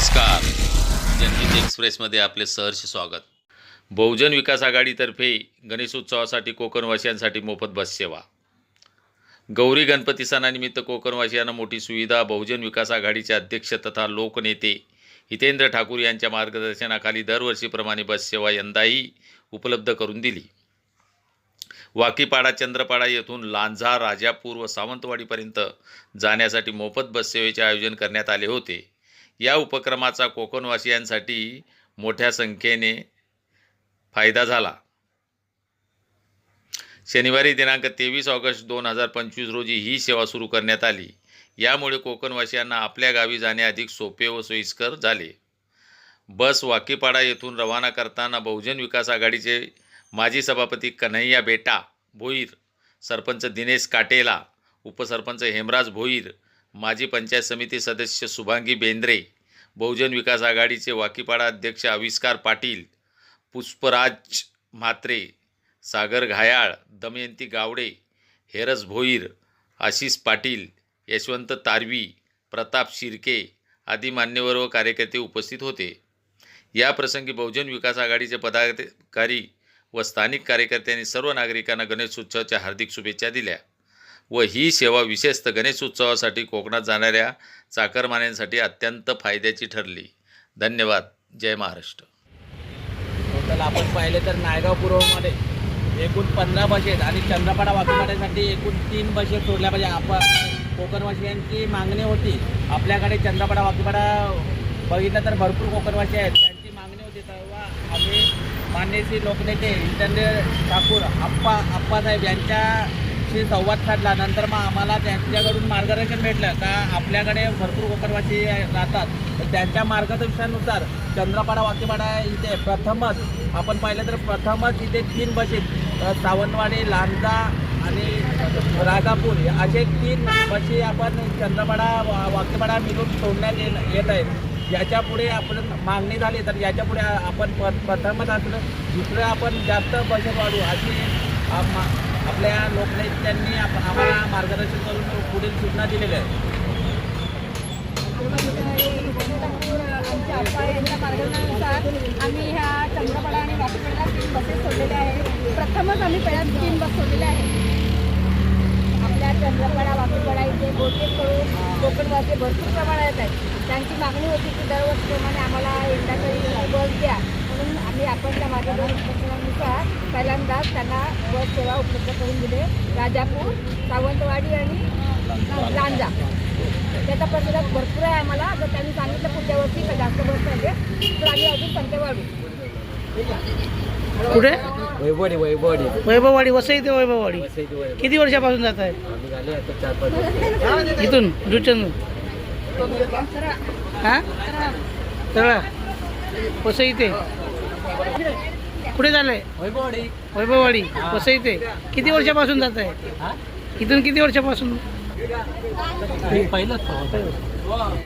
नमस्कार. जनहित एक्सप्रेसमध्ये आपले सहर्ष स्वागत. बहुजन विकास आघाडीतर्फे गणेशोत्सवासाठी कोकणवासियांसाठी मोफत बस सेवा गौरी गणपती सणानिमित्त कोकणवासियांना मोठी सुविधा बहुजन विकास आघाडीचे अध्यक्ष तथा लोकनेते हितेंद्र ठाकूर यांच्या मार्गदर्शनाखाली दरवर्षीप्रमाणे बससेवा यंदाही उपलब्ध करून दिली. वाकीपाडा चंद्रपाडा येथून लांझा राजापूर व सावंतवाडीपर्यंत जाण्यासाठी मोफत बससेवेचे आयोजन करण्यात आले होते. या उपक्रमाचा कोकणवासियांसाठी मोठ्या संख्येने फायदा झाला. शनिवारी दिनांक तेवीस ऑगस्ट दोन हजार पंचवीस रोजी ही सेवा सुरू करण्यात आली. यामुळे कोकणवासियांना आपल्या गावी जाणे अधिक सोपे व सोयीस्कर झाले. बस वाकीपाडा येथून रवाना करताना बहुजन विकास आघाडीचे माजी सभापती कन्हैया बेटा भोईर सरपंच दिनेश काटेला उपसरपंच हेमराज भोईर माजी पंचायत समिती सदस्य शुभांगी बेंद्रे बहुजन विकास आघाडीचे वाकीपाडा अध्यक्ष आविष्कार पाटील पुष्पराज म्हात्रे सागर घायाळ दमयंती गावडे हेरस भोईर आशिष पाटील यशवंत तारवी प्रताप शिर्के आदी मान्यवर व कार्यकर्ते उपस्थित होते. या प्रसंगी बहुजन विकास आघाडीचे पदाधिकारी व स्थानिक कार्यकर्त्यांनी सर्व नागरिकांना गणेशोत्सवाच्या हार्दिक शुभेच्छा दिल्या. व ही सेवा विशेषतः गणेश उत्सवासाठी कोकणात जाणाऱ्या चाकरमान्यांसाठी अत्यंत फायद्याची ठरली. धन्यवाद. जय महाराष्ट्र. टोटल आपण पाहिले तर नायगाव पूर्वमध्ये एकूण पंधरा बस आहेत आणि चंद्रपाडा वाकीपाड्यासाठी एकूण तीन बसेस सोडल्या पाहिजे. आपण कोकणवासियांची मागणी होती. आपल्याकडे चंद्रपाडा वाकीपाडा बघितलं तर भरपूर कोकणवासी आहेत. त्यांची मागणी होती. तेव्हा आम्ही मान्यशी लोकनेते इंटरनेट ठाकूर आप्पा आप्पासाहेब त्यांच्याशी संवाद साधला नंतर मग आम्हाला त्यांच्याकडून मार्गदर्शन भेटलं का आपल्याकडे भरपूर कोकणवासी राहतात. तर त्यांच्या मार्गदर्शनानुसार चंद्रपाडा वाकीपाडा इथे प्रथमच आपण पाहिलं तर प्रथमच इथे तीन बसेस सावंतवाडी लांजा आणि राजापूर असे तीन बसी आपण चंद्रपाडा वा- वाकीपाडा मिळून सोडण्यात येत येत आहेत. याच्यापुढे आपण मागणी झाली तर याच्यापुढे आपण प- प्रथमच असलं दुसरं आपण जास्त बजेट वाढू अशी आपल्या लोकनेत्यांनी आम्हाला मार्गदर्शन करून पुढील सूचना दिलेल्या आहेत. यांच्या आम्ही ह्या चंद्रपाडा आणि वाकीपाडा तीन बसेस सोडलेल्या आहेत प्रथमच आम्ही पहिल्या तीन बस सोडलेल्या आहेत आपल्या चंद्रपाडा वाकीपाडा इथे बहुतेक करून कोकणवासी भरपूर प्रमाणात आहेत त्यांची मागणी होती की दरवर्षीप्रमाणे आम्हाला एकदा तरी बस द्या म्हणून आम्ही आपण त्या मार्गदर्शनानुसार पहिल्यांदाच त्यांना बस सेवा उपलब्ध करून दिले. राजापूर सावंतवाडी आणि लांजा. त्याचा प्रतिसाद भरपूर आहे आम्हाला. जर त्यांनी सांगितलं पुढच्या वर्षी का जास्त बस पाहिजे तर आम्ही अजून संख्या वाढू कुठे? वैभवडी वैभवडी वैभववाडी वसई ते वैभववाडी. किती वर्षापासून जात आहे? आम्ही झाले आता चार पाच इथून जुचंद हा? तळा वसई ते कुठे झालंय वैभवडी वैभववाडी. वसई ते किती वर्षापासून जात आहे? इथून किती वर्षापासून? पहिलंच